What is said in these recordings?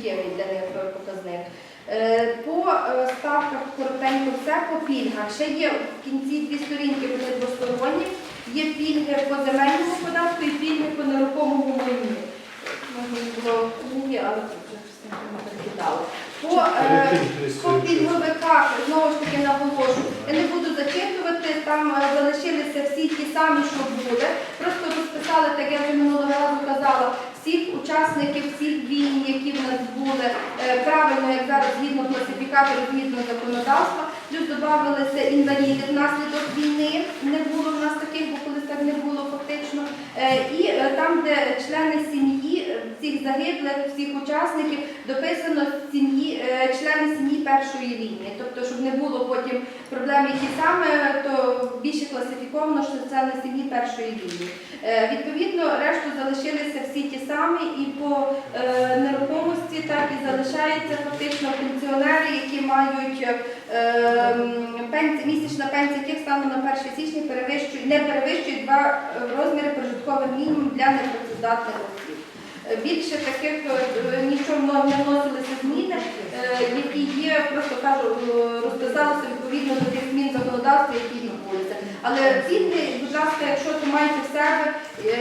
суттєвий для них показник. Е, По е, ставках коротенько все по пільгах. Ще є в кінці дві сторінки, вони двосторонні. Є пільги по земельному податку і пільги по нерухомому майну. Можна було ні, але тут вже перекидали. По, е, по пільговиках, знову ж таки наголошу, я не буду зачитувати, там залишилися всі ті самі, що були. Просто розписали, так я вже минулого разу казала, всіх учасників всіх війн, які в нас були, е, правильно, як зараз згідно класифікатору, згідно законодавства, плюс додавалися інваліди внаслідок війни. Не було в нас таких, бо колись так не було фактично. Е, І е, там, де члени сім'ї, всіх загиблих, всіх учасників, дописано сім'ї, члени сім'ї першої лінії. Тобто, щоб не було потім проблем, які саме, то більше класифіковано, що це на сім'ї першої лінії. Е, Відповідно, решту залишилися всі ті самі, і по е, нерухомості так і залишаються фактично пенсіонери, які мають е, місячна пенсія, яких станом на 1 січня перевищує, не перевищує два розміри прожиткових мінімум для непрацездатних осіб. Більше таких нічого не вносилися зміни, які є, просто кажу, розписалися відповідно до тих змін законодавства, які. Але пільги, будь ласка, якщо ви маєте в себе,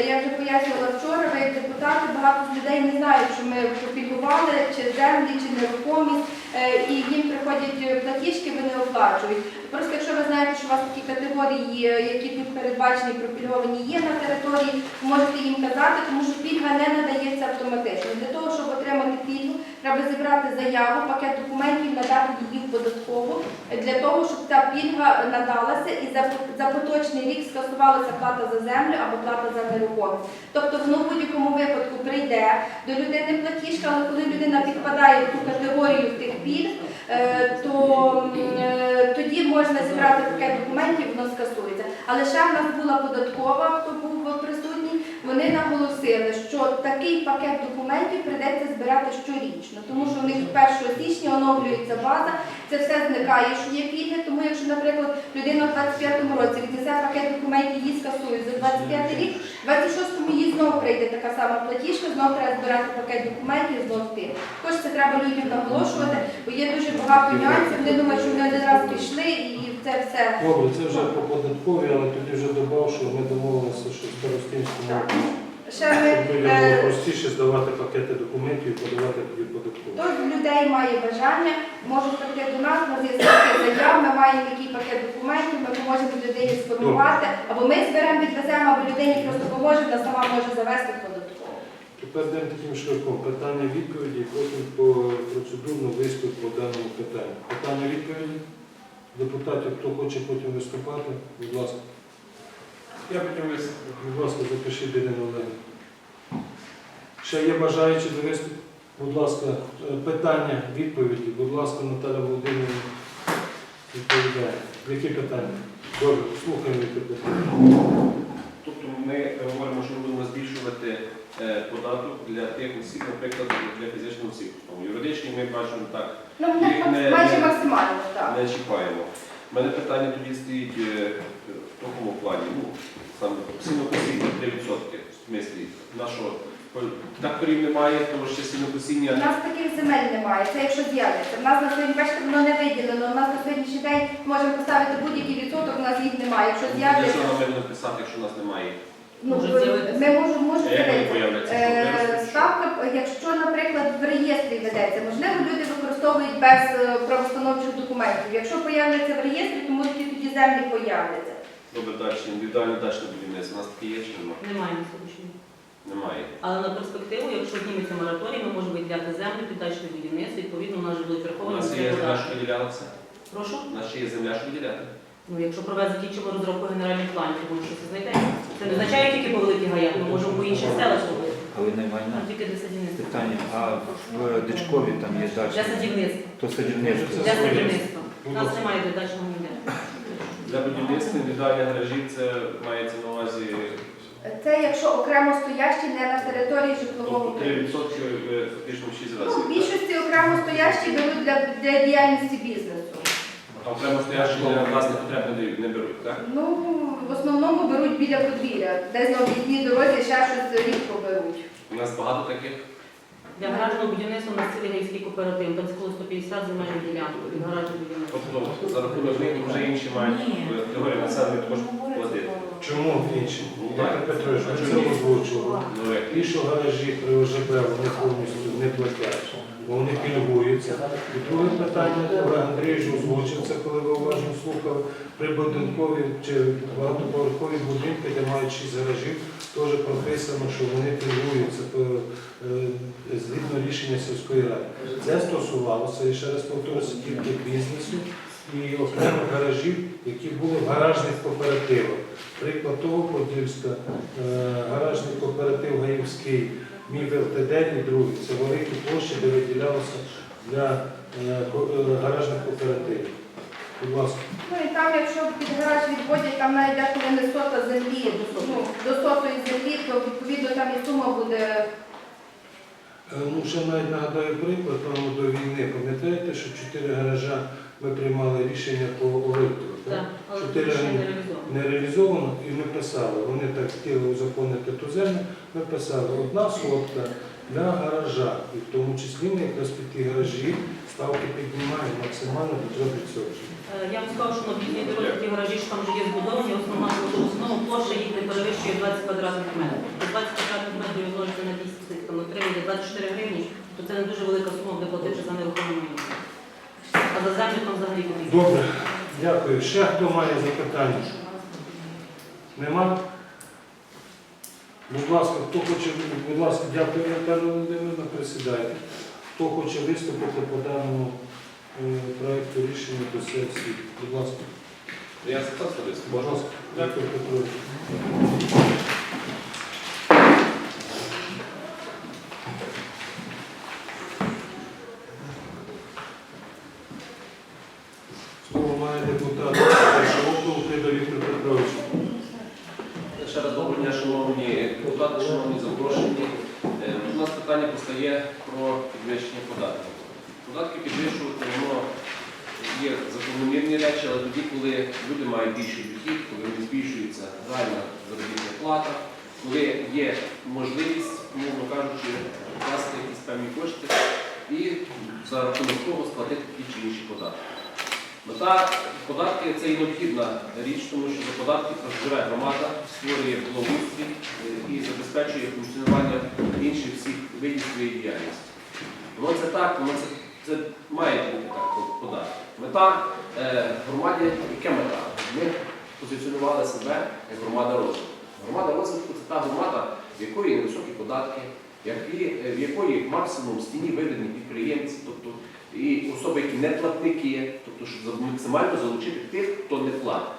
я вже пояснювала вчора, ви як депутати, багато людей не знають, що ми попільгували чи землі, чи нерухомість, е, і їм приходять е, платіжки, вони оплачують. Просто якщо ви знаєте, що у вас такі категорії, які тут передбачені, пропільговані є на території, можете їм казати, тому що пільга не надається автоматично. Для того, щоб отримати пільгу, треба зібрати заяву, пакет документів, надати її в податкову, для того, щоб ця пільга надалася і за, за поточний рік скасувалася плата за землю або плата за нерухомість. Тобто воно в будь-якому випадку прийде до людини платіжка, але коли людина підпадає в ту категорію тих пільг, е, то е, тоді можна зібрати пакет документів, воно скасується. Але ще в нас була податкова, хто був вони наголосили, що такий пакет документів прийдеться збирати щорічно, тому що у них з 1 січня оновлюється база, це все зникає, що є пільги. Тому якщо, наприклад, людина в 25-му році віднесе пакет документів, її скасують за 25 рік, в 26-му їй знову прийде така сама платіжка, знову треба збирати пакет документів, знову пільги. Також це треба людям наголошувати, бо є дуже багато нюансів. Вони думають, що вони один раз пішли і це все. Добре, це вже по податковій, але тоді вже додав, що ми домовилися, що в Старостинському. Ще ми е, простіше здавати пакети документів і подавати тоді податкові. Хто з людей має бажання, може прийти до нас, у нас є заяв, ми маємо який пакет документів, ми поможемо людині сформувати, або ми зберемо, відвеземо, або людині просто поможемо, вона сама може завести податкову. Тепер йдемо таким шляхом. Питання відповіді, потім по процедурно виступ по даному питанню. Питання відповіді. Депутатів, хто хоче потім виступати, будь ласка. Я потім висвітлю. Будь ласка, запиши Ірину Олегу. Ще є бажаючі до виступу? Будь ласка, е, питання, відповіді. Будь ласка, Наталя Володимирівна відповідає. Які питання? Добре, слухаємо які питання. Тобто ми говоримо, що будемо збільшувати е, податок для тих осіб, наприклад, для фізичних осіб. Тому юридичні ми бачимо так, Ну, не, не- майже максимально, так. не чіпаємо. У мене питання тоді стоїть е, в такому плані. Ну, саме сінокосіння 3%. В смислі, на що? Тракторів немає, тому що У нас таких земель немає, це якщо з'явиться. У нас на сьогодні, бачите, воно не виділено. У нас на сьогоднішній день можемо поставити будь-який відсоток, у нас їх немає. Якщо для з'являться, чого нам написати, якщо у нас немає. ну, Може ми можемо можемо? Е, Ставка, якщо, наприклад, в реєстрі ведеться, можливо, люди використовують без е, правостановчих документів. Якщо появляться в реєстрі, то можуть тоді землі появляться. Добре, дачне, індивідуальне дачне будівництво. У нас таке є чи немає? Немає на сьогоднішній. день. Немає. Але на перспективу, якщо зніметься мораторій, ми можемо виділяти землю під дачне будівництво, відповідно, у нас же будуть У враховані нас є земля, що податки. виділялася. Прошу? У нас ще є земля, що виділяти. Ну, якщо провести закінчимо розробку генеральних планів, то може щось і знайдеться. Це не означає тільки по великих гаях, ми можемо по інших селах робити. Галина А Іванівна, тільки для садівництва. питання, а в Дичкові там є Для садівництва. то садівництво. Для садівництва. У нас немає для дачного ніде. Для будівництва індивідуальних гаражів це мається на увазі Це якщо окремо стоящі не на території житлового тобто 3% е, фактично в 6 Ну, в разів. більшості окремо стоящі беруть для, для діяльності бізнесу. А окремо стоячі для власних потреб не дають, не беруть, так? Ну, в основному беруть біля подвір'я, десь на об'їзній дорозі ще щось рідко беруть. У нас багато таких. Для гаражного будівництва на цілий гейський кооператив, там коло 150 земельних ділянок від гаражного будівництва. Тобто за рахунок них вже інші мають теорії населення також платити. Чому інші? Пане Петрович, ми це озвучували. Ну, Ті, що гаражі при ОЖБ, вони повністю не платять, бо вони пільгуються. І друге питання, Олег Андрійович озвучив це, коли ви уважно слухали, при будинкові чи багатоповерхові будинки, де мають шість гаражів, теж прописано, що вони пільгуються згідно рішення сільської ради. Це стосувалося, і ще раз повторюся, тільки бізнесу і окремих гаражів, які були в гаражних кооперативах. Приклад того Подільська, е, гаражний кооператив Гаївський, ЛТД і другий. Це великі площі, де виділялося для е, е, гаражних кооперативів. Будь ласка. Ну і там, якщо під гараж відводять, там навіть деколи не сота землі, ну, до сотої землі, то відповідно там і сума буде. Е, Ну, ще навіть нагадаю приклад, тому до війни. Пам'ятаєте, що чотири гаража ми приймали рішення по Оритову? Так, Чотири не не- реалізовано. і ми писали. Вони так хотіли узаконити ту землю. Ми писали одна сотка для гаража. І в тому числі ми якраз під ті гаражі ставки піднімаємо максимально до 3%. Е, Я вам скажу, що на бідній дорозі гаражі, що там вже є збудовані, основна основна площа їх не перевищує 20 квадратних метрів. Тобто 20 квадратних метрів множити на 10, там, на 3 буде 24 гривні, то це не дуже велика сума буде платити за нерухоме майно. А за землю там взагалі копійки. Добре, дякую. Ще хто має запитання? Нема? Будь ласка, хто хоче, будь ласка, дякую, Наталя Володимирівна, присідайте. Хто хоче виступити по даному е, проекту рішення до сесії? Будь ласка. Я запитався десь, пожалуйста. можна? Дякую, Петрович. Слово має депутат першого округу Крида Віктор Петрович. Ще раз доброго дня, шановні депутати, шановні запрошені. Е, У нас питання постає про підвищення податків. Податки підвищувати воно є закономірні речі, але тоді, коли люди мають більший дохід, коли вони збільшується реальна заробітна плата, коли є можливість, мовно кажучи, вкласти якісь певні кошти і за рахунок того сплатити ті чи інші податки. Мета податки це і необхідна річ, тому що за податки живе громада, створює благоустрій е, і забезпечує функціонування інших всіх видів своєї діяльності. Воно це так, воно це, це має бути так податки. Мета е, громаді, яка мета? Ми позиціонували себе як громада розвитку. Громада розвитку це та громада, в якої невисокі податки, е, в якої максимум стіні виведені підприємці, тобто і особи, які не платники, тобто щоб максимально залучити тих, хто не платить.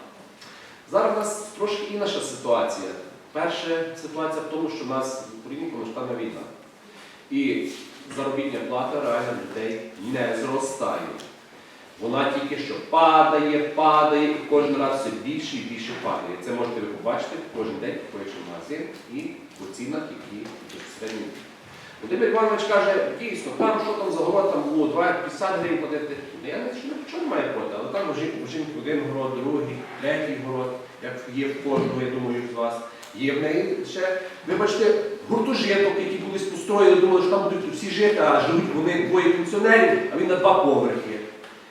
Зараз у нас трошки інша ситуація. Перша ситуація в тому, що в нас в Україні повноштабна війна. І заробітня плата реально людей не зростає. Вона тільки що падає, падає, і кожен раз все більше і більше падає. Це можете ви побачити кожен день, купуючи в магазин і по цінах, які безпосередньо. Володимир Іванович каже, дійсно, там що там за город, там було 250 гривень платити. Ну, Я не нічого не маю проти, але там у жінки, один город, другий, третій город, як є в кожного, я думаю, з вас. Є в неї ще, вибачте, гуртожиток, які були построїли, думали, що там будуть всі жити, а живуть вони двоє пенсіонерів, а він на два поверхи.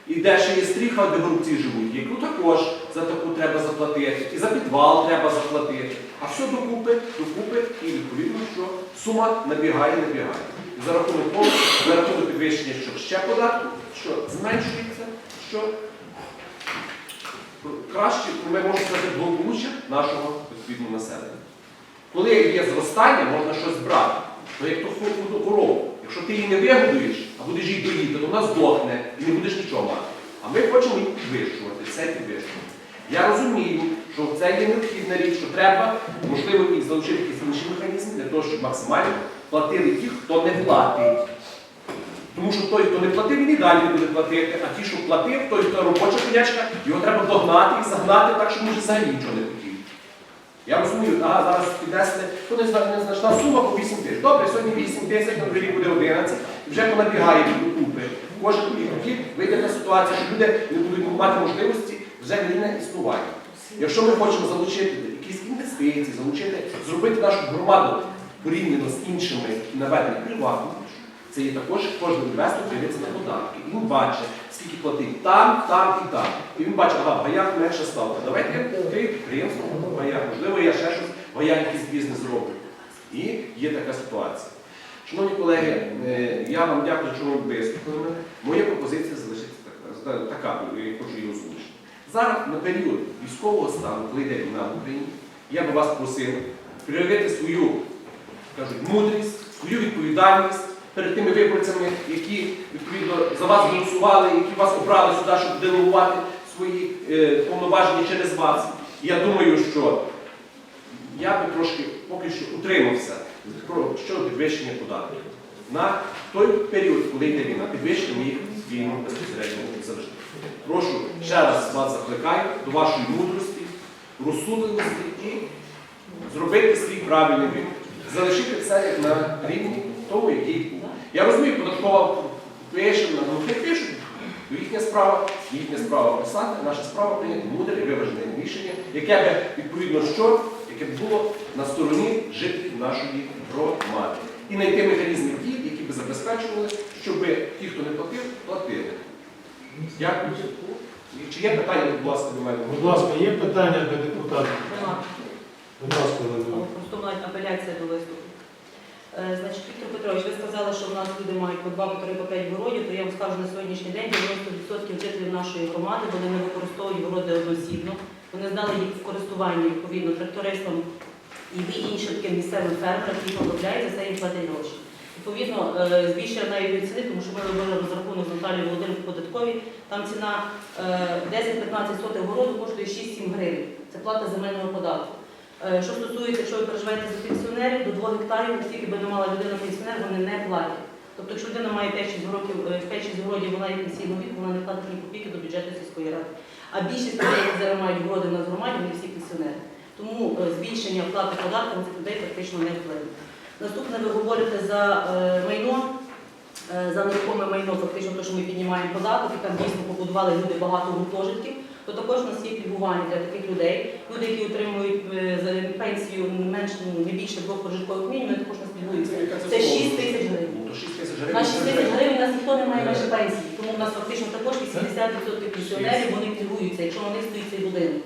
І де ще є стріха, де голубці живуть, яку також за таку треба заплатити, і за підвал треба заплатити. А все докупи, докупи, і відповідно, що сума набігає, набігає. І за рахунок того, за рахунок підвищення що ще податку, що зменшується, що краще, ми можемо сказати, благополуччя нашого відповідного населення. Коли є зростання, можна щось брати. Ну як то худу корову. Якщо ти її не вигодуєш, а будеш її доїти, то вона здохне і не будеш нічого мати. А ми хочемо її підвищувати, все підвищувати. Я розумію, що це є необхідна річ, що треба, можливо, і залучити якісь інші механізми для того, щоб максимально платили ті, хто не платить. Тому що той, хто не платив, він і далі не буде платити, а ті, що платив, той, хто робоча конячка, його треба догнати і загнати так, що може взагалі нічого не хотів. Я розумію, ага, зараз піднесли, то не зна- незначна сума по 8 тисяч. Добре, сьогодні 8 тисяч, на буде 11, і вже понабігає. Кожен рік вийде така ситуація, що люди не будуть мати можливості вже вільне існування. Якщо ми хочемо залучити якісь інвестиції, залучити, зробити нашу громаду порівняно з іншими наведення приватну, Це є також кожен інвестор дивиться на податки. Він бачить, скільки платить там, там і там. І він бачить, ага, в гаях менша ставка. Давайте відкрию підприємство в гаях. Можливо, я ще щось в гаях якийсь бізнес зроблю. І є така ситуація. Шановні колеги, е, я вам дякую, що ви вислухали мене. Моя пропозиція залишиться така, така, я хочу її озвучити. Зараз на період військового стану, коли йде війна в Україні, я би вас просив проявити свою кажуть, мудрість, свою відповідальність перед тими виборцями, які відповідно за вас голосували, які вас обрали сюди, щоб делегувати свої е, повноваження через вас. Я думаю, що я би трошки поки що утримався про щодо підвищення податків. На той період, коли йде війна, підвищення їх війну безпосередньо завжди. Прошу ще раз вас закликаю до вашої мудрості, розсудливості і зробити свій правильний вибір. Залишити все як на рівні того, який був. Я розумію, податкова пише, ну хай пишуть. Їхня справа, їхня справа писати, наша справа прийняти мудре і виважене рішення, яке би відповідно що, яке б було на стороні жителів нашої громади. І знайти механізми дій, які би забезпечували, щоб ті, хто не платив, платили. Дякую. Чи є питання, будь ласка, до мене? Будь ласка, є питання до депутатів? Нема. Будь ласка, Володимир. Просто апеляція до виступу. Е, Значить, Віктор Петрович, ви сказали, що в нас люди мають по 2, по 3, по 5 городів, то я вам скажу на сьогоднішній день 90% жителів нашої громади вони не використовують городи одноосібно. Вони здали їх в користування відповідно трактористам і іншим таким місцевим фермерам, які обробляють, за це їм платять гроші. Відповідно, е, збільшення навіть ціни, тому що ми робили розрахунок з Наталією Володимиром податкові, там ціна е, 10-15 сотих городу коштує 6-7 гривень. Це плата земельного податку. Е, Що стосується, якщо ви переживаєте за пенсіонерів, до 2 гектарів, скільки би не мала людина пенсіонер, вони не платять. Тобто, якщо людина має 5-6 років, е, 5-6 городів, вона є пенсійного віку, вона не платить ні копійки до бюджету сільської ради. А більшість людей, які зараз мають городи на громаді, вони всі пенсіонери. Тому е, збільшення плати податку на цих людей практично не вплине. Наступне ви говорите за е, майно. Е, За нерухоме майно, фактично, те, що ми піднімаємо податок, і там дійсно побудували люди багато гуртожитків, то також у нас є пільгування для таких людей. Люди, які отримують пенсію менше, не більше двох прожиткових мінімумів, також нас пільгуються. Це 6 тисяч гривень. То 6 тисяч На гривень. 6 тисяч гривень у нас ніхто не має менше пенсії, тому у нас фактично також 80% пенсіонерів вони пільгуються, якщо на них стоїть цей будинок.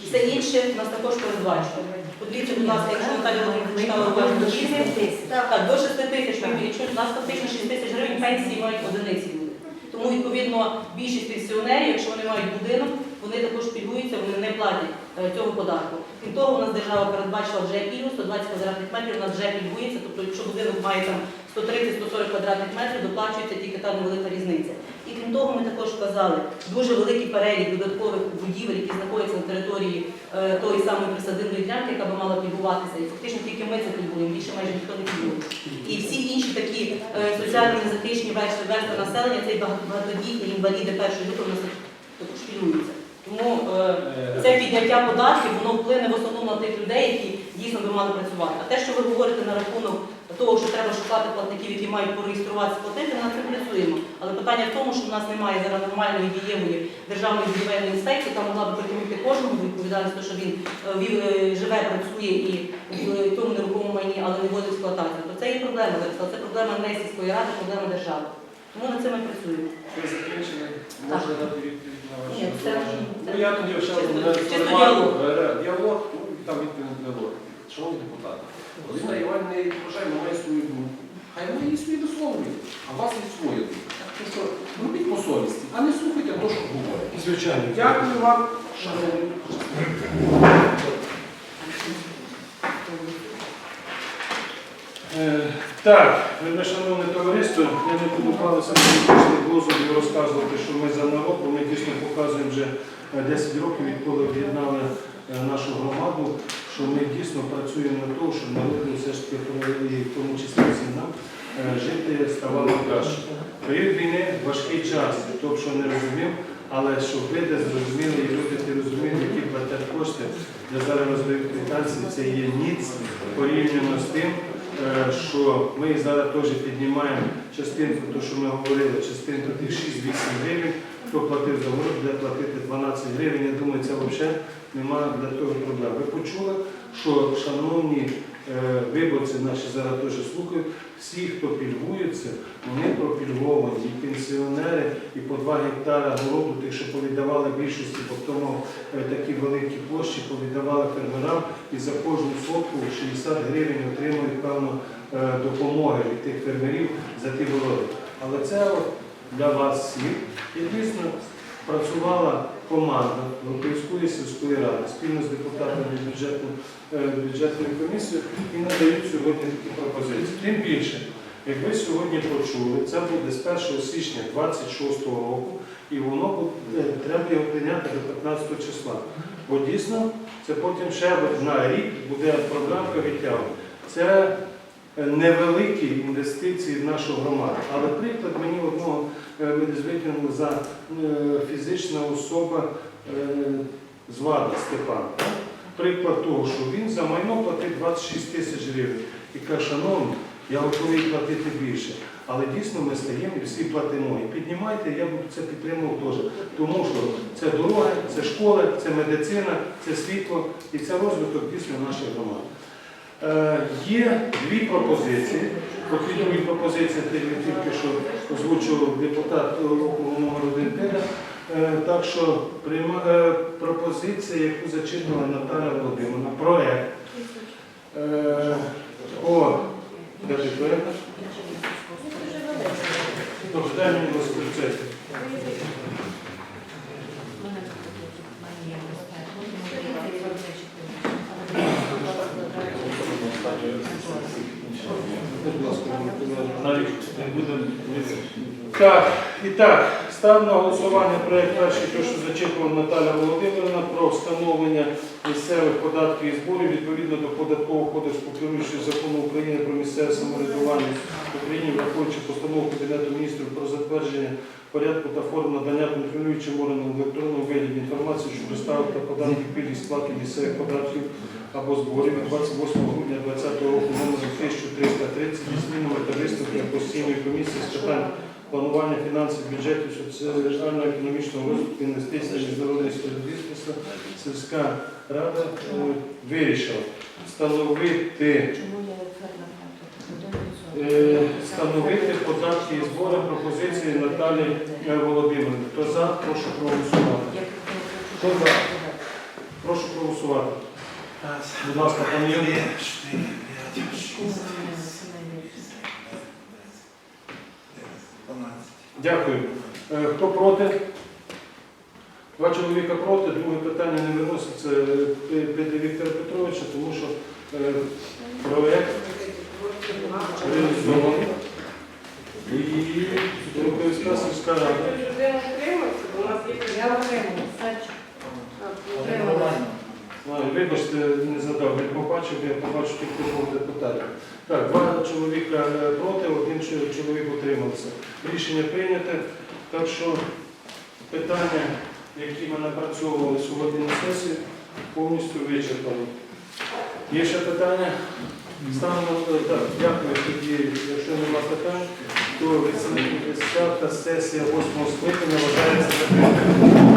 І все інше у нас також передбачено. Подивіться, будь ласка, якщо Наталя Володимирівна читала уважно числи, Так. так, до 6 тисяч, якщо у нас фактично 6 тисяч гривень пенсії мають одиниці люди. Тому, відповідно, більшість пенсіонерів, якщо вони мають будинок, вони також пільгуються, вони не платять е, цього податку. Крім того, у нас держава передбачила вже пільгу, 120 квадратних метрів у нас вже пільгується, тобто якщо будинок має там 130-140 квадратних метрів, доплачується тільки та невелика різниця. І крім того, ми також вказали дуже великий перелік додаткових будівель, які знаходяться на території е, тої самої присадибної ділянки, яка би мала пільгуватися. І фактично тільки ми це пільгуємо, більше майже ніхто не пільгує. І всі інші такі е, соціально незахищені верстви верстви населення, це і багатодітні інваліди першої групи, нас також пільгуються. Тому е, це підняття податків, воно вплине в основному на тих людей, які дійсно би мали працювати. А те, що ви говорите на рахунок того, що треба шукати платників, які мають пореєструватися, платити, ми над цим працюємо. Але питання в тому, що в нас немає зараз нормальної дієвої державної будівельної інспекції, яка могла б притягнути кожному відповідальність, що він е, е, живе, працює і в тому нерухомому майні, але не вводить експлуатацію. То це є проблема зараз. Це проблема не сільської ради, проблема держави. Тому над цим ми працюємо. Ви закінчили? Можна дати відповідь на це- це- Ну, я тоді ще діалог. Е, Діалог, ну, там відповідь на діалог. Шановні депутати, Володимира Іванівна вважає, має свою думку. Хай вона її свої висловлює, а у вас є своя думка. Тому що робіть по совісті, а не слухайте те, що говорять. Звичайно. Дякую вам, шановні. Е, Так, шановне товариство, я не буду палися на і розказувати, що ми за народ, бо ми дійсно показуємо вже е, 10 років, відколи об'єднали е, нашу громаду, що ми дійсно працюємо на те, щоб народу все ж таки, в тому числі всім нам, е, жити ставало краще. Період війни важкий час, б що не розумів, але щоб ви де зрозуміли і люди ті розуміли, які платять кошти, де зараз роздають квитанції, це є ніц порівняно з тим, е, що ми зараз теж піднімаємо частинку, то що ми говорили, частинку тих 6-8 гривень, хто платив за город, буде платити 12 гривень. Я думаю, це взагалі немає для того проблем. Ви почули, що шановні е, виборці наші зараз теж слухають, всі, хто пільгується, вони пропільговані, і пенсіонери, і по 2 гектара городу, тих, що повіддавали більшості, по тому е, такі великі площі повіддавали фермерам, і за кожну сотку 60 гривень отримують певно е, допомоги від тих фермерів за ті городи. Але це для вас всіх. І дійсно працювала команда Луківської сільської ради спільно з депутатами бюджетної, е, комісії і надають сьогодні такі пропозиції. Тим більше, як ви сьогодні почули, це буде з 1 січня 26 року, і воно буде, треба його прийняти до 15 числа. Бо дійсно це потім ще на рік буде програмка відтягування. Це невеликі інвестиції в нашу громаду. Але приклад мені одного е, ви витягнули за е, фізична особа е, Звада Степан. Приклад того, що він за майно платить 26 тисяч гривень. І каже, шановні, я готовий платити більше. Але дійсно ми стаємо і всі платимо. І піднімайте, я буду це підтримував теж. Тому що це дороги, це школи, це медицина, це світло і це розвиток дійсно нашої громади. Е, Є дві пропозиції. Оці пропозиції тільки що озвучував депутат округу номер 1 Теля. Е, Так що е, пропозиція, яку зачитувала Наталя Володимирівна, проект. Е, О, де ти проект? Добре, дай мені розповідати. Будь ласка, навіть не будемо Так, і так, став на голосування проект перший, те, що зачитувала Наталя Володимирівна, про встановлення місцевих податків і зборів відповідно до податкового кодексу, керуючи закону України про місцеве самоврядування в Україні, враховуючи постанову Кабінету міністрів про затвердження порядку та форм надання контролюючим органам в електронному вигляді інформації щодо ставок та податків пільг сплати місцевих податків або зборів. 28 грудня 2020 року номер 1330 зі змінами та постійної комісії з питань планування фінансів, бюджетів, соціально-економічного розвитку, інвестицій, міжнародної співробітництва, сільська рада е, вирішила встановити е, встановити податки і збори пропозиції Наталі Володимирівни. Хто за, прошу проголосувати. Хто за? Прошу проголосувати. Будь ласка, пані Дякую. Е, Хто проти? Два чоловіка проти, друге питання не виноситься е, Петра Віктора Петровича, тому що е, проект реалізований. І Дорогоївська сільська рада. Я отримала. Знаю, Вибачте, не задав, я побачив, я побачив тільки двох депутатів. Так, два чоловіка е, проти, один чоловік утримався. Рішення прийняте. Так що питання, які ми напрацьовували сьогодні на сесії, повністю вичерпані. Є ще питання? Станемо, е, так, дякую тоді, якщо нема питань, то 80-та сесія 8 скликання вважається закритою.